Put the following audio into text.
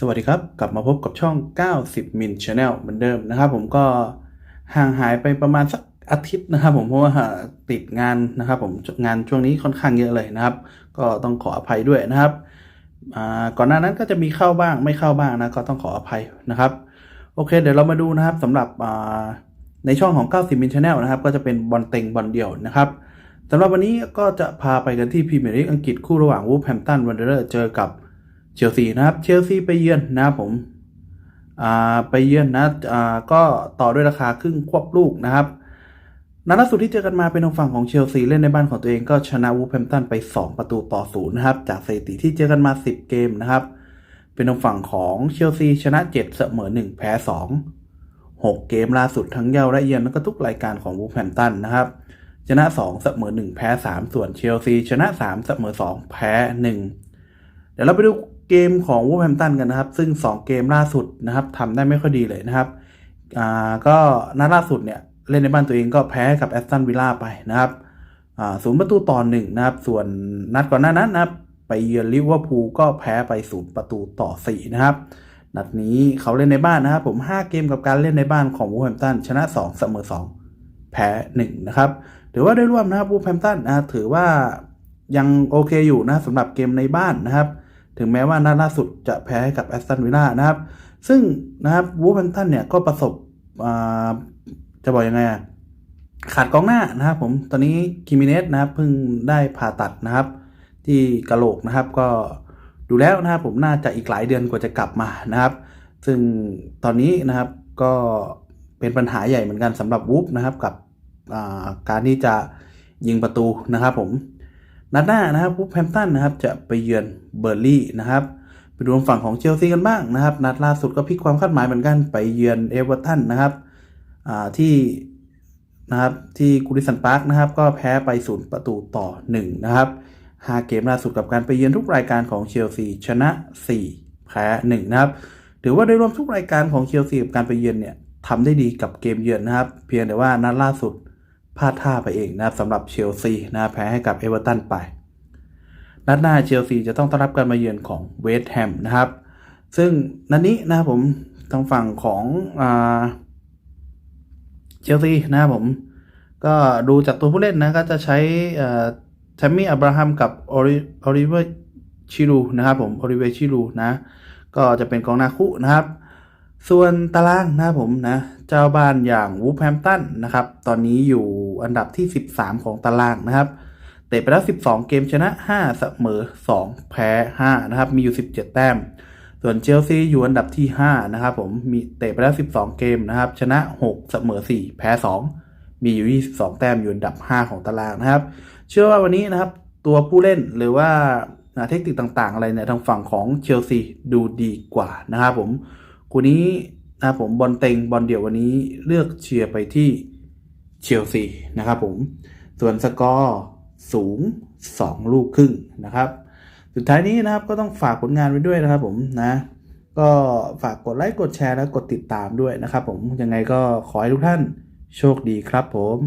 สวัสดีครับ กลับมาพบกับช่อง 90 มิล Channel เหมือนเดิมนะครับผมก็ห่างหายไปประมาณสักอาทิตย์นะครับผมเพราะว่าติดงานนะครับผมงานช่วงนี้ค่อนข้างเยอะเลยนะครับ ก็ต้องขออภัยด้วยนะครับก่อนหน้านั้นก็จะมีเข้าบ้างไม่เข้าบ้างนะก็ต้องขออภัยนะครับ โอเค เดี๋ยวเรามาดูนะครับสำหรับในช่องของ 90 มิล Channel นะครับก็จะเป็นบอลเต็งบอลเดี่ยวนะครับสำหรับวันนี้ก็จะพาไปกันที่พรีเมียร์ลีกอังกฤษคู่ระหว่างวูฟแฮมตันวันเดอร์เจอกับ เชลซีนะครับ เชลซีไปเยือนนะครับผมไปเยือนนะก็ต่อด้วยราคาครึ่งควบลูกนะครับนัดล่าสุดที่เจอกันมาเป็นทางฝั่งของเชลซีเล่นในบ้านของตัวเองก็ชนะวูแฮมตันไป 2 ประตูต่อศูนย์นะครับ จากสถิติที่เจอกันมา 10 เกมนะครับ เป็นทางฝั่งของเชลซีชนะ7เสมอ1แพ้2 6 เกมล่าสุดทั้งเย้าและเยือนแล้วก็ทุกรายการของวูแฮมตันนะครับ ชนะ2เสมอ1แพ้ 3 ส่วนเชลซีชนะ3เสมอ2แพ้ 1 เดี๋ยวเราไปดู เกมของวูแฮมตันกันนะครับ ซึ่ง 2 เกมล่าสุดนะครับทำได้ไม่ค่อยดีเลยนะครับอ่าก็นัดล่าสุดเนี่ย เล่นในบ้านตัวเองก็แพ้กับแอสตันวิลล่าไปนะครับอ่าศูนย์ประตูต่อหนึ่งนะครับ ส่วนนัดก่อนหน้านั้นนะครับ ไปเยือนลิเวอร์พูลก็แพ้ไปศูนย์ประตูต่อสี่นะครับนัดนี้เขาเล่นในบ้านนะครับผม 5 เกมกับการเล่นในบ้านของวูแฮมตันชนะ 2 เสมอ 2 แพ้ 1 นะครับถือว่าได้ร่วมนะครับวูแฮมตันนะถือว่ายังโอเคอยู่นะสำหรับเกมในบ้านนะครับ ถึงแม้ว่านัดล่าสุดจะแพ้ให้กับแอสตันวิลล่านะครับ ซึ่งนะครับวูฟแฮมตันเนี่ยก็ประสบจะบอกยังไงอะขาดกองหน้านะครับผมตอนนี้คิมิเนสนะครับเพิ่งได้ผ่าตัดนะครับ ที่กะโหลกนะครับก็ดูแล้วนะครับผมน่าจะอีกหลายเดือนกว่าจะกลับมานะครับ ซึ่งตอนนี้นะครับก็เป็นปัญหาใหญ่เหมือนกันสำหรับวูฟนะครับกับการที่จะยิงประตูนะครับผม นัดหน้านะครับวูฟแฮมตันนะครับจะไปเยือนเบอร์ลี่นะครับไปดูทางฝั่งของเชลซีกันบ้างนะครับ นัดล่าสุดก็พลิกความคาดหมายเหมือนกันไปเยือนเอเวอร์ตันนะครับที่นะครับที่กูริสันพาร์คนะครับ ก็แพ้ไปศูนย์ประตูต่อ 1 นะครับหาเกมล่าสุดกับการไปเยือนทุกรายการของเชลซีชนะ 4 แพ้ 1 นะครับ ถือว่าโดยรวมทุกรายการของเชลซีกับการไปเยือนเนี่ยทำได้ดีกับเกมเยือนนะครับ เพียงแต่ว่านัดล่าสุด พลาดท่าไปเองนะครับสำหรับเชลซีนะแพ้ให้กับเอเวอร์ตันไป นัดหน้าเชลซีจะต้องต้อนรับการมาเยือนของเวสต์แฮมนะครับ ซึ่งนัดนี้นะครับผมทางฝั่งของเชลซีนะครับผมก็ดูจากตัวผู้เล่นนะก็จะใช้เอ่อแทมมี่อับราฮัมกับออริออเวอร์ชิรูนะครับผมออริเวอร์ชิรูนะก็จะเป็นกองหน้าคู่นะครับ ส่วนตารางนะผมนะ เจ้าบ้านอย่างวูฟแฮมตันนะครับ ตอนนี้อยู่อันดับที่ 13 ของตารางนะครับเตะไปแล้ว 12 เกมชนะ 5 เสมอ 2 แพ้ 5 นะครับ มีอยู่ 17 แต้ม ส่วนเชลซีอยู่อันดับที่ 5 นะครับผม มีเตะไปแล้ว 12 เกมนะครับ ชนะ 6 เสมอ 4 แพ้ 2 มีอยู่ 22 แต้มอยู่อันดับ 5 ของตารางนะครับ เชื่อว่าวันนี้นะครับ ตัวผู้เล่นหรือว่าเทคนิคต่างๆ อะไรเนี่ยทางฝั่งของเชลซีดูดีกว่านะครับผม คู่นี้นะผมบอลเต็งบอลเดี่ยววันนี้เลือกเชียร์ไปที่เชลซีนะครับผมส่วนสกอร์สูง 2 ลูกครึ่งนะครับ สุดท้ายนี้นะครับก็ต้องฝากผลงานไว้ด้วยนะครับผมนะก็ฝากกดไลค์กดแชร์และกดติดตามด้วยนะครับผมยังไงก็ขอให้ทุกท่านโชคดีครับผม